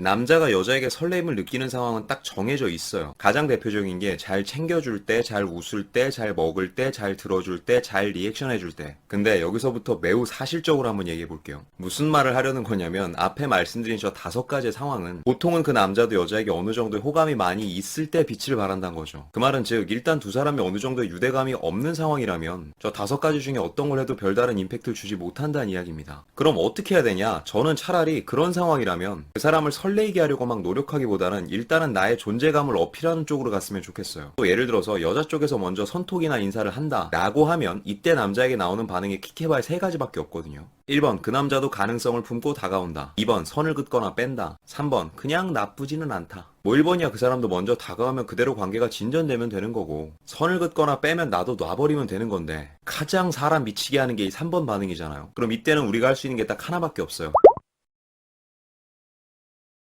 남자가 여자에게 설레임을 느끼는 상황은 딱 정해져 있어요. 가장 대표적인 게 잘 챙겨줄 때, 잘 웃을 때, 잘 먹을 때, 잘 들어줄 때, 잘 리액션 해줄 때. 근데 여기서부터 매우 사실적으로 한번 얘기해 볼게요. 무슨 말을 하려는 거냐면 앞에 말씀드린 저 다섯 가지의 상황은 보통은 그 남자도 여자에게 어느 정도의 호감이 많이 있을 때 빛을 발한다는 거죠. 그 말은 즉 일단 두 사람이 어느 정도의 유대감이 없는 상황이라면 저 다섯 가지 중에 어떤 걸 해도 별다른 임팩트를 주지 못한다는 이야기입니다. 그럼 어떻게 해야 되냐? 저는 차라리 그런 상황이라면 그 사람을 설레이게 하려고 막 노력하기보다는 일단은 나의 존재감을 어필하는 쪽으로 갔으면 좋겠어요. 또 예를 들어서 여자 쪽에서 먼저 선톡이나 인사를 한다 라고 하면 이때 남자에게 나오는 반응이 킥해봐야 세 가지밖에 없거든요. 1번 그 남자도 가능성을 품고 다가온다. 2번 선을 긋거나 뺀다. 3번 그냥 나쁘지는 않다. 뭐 1번이야 그 사람도 먼저 다가오면 그대로 관계가 진전되면 되는 거고 선을 긋거나 빼면 나도 놔버리면 되는 건데 가장 사람 미치게 하는 게 이 3번 반응이잖아요. 그럼 이때는 우리가 할 수 있는 게 딱 하나밖에 없어요.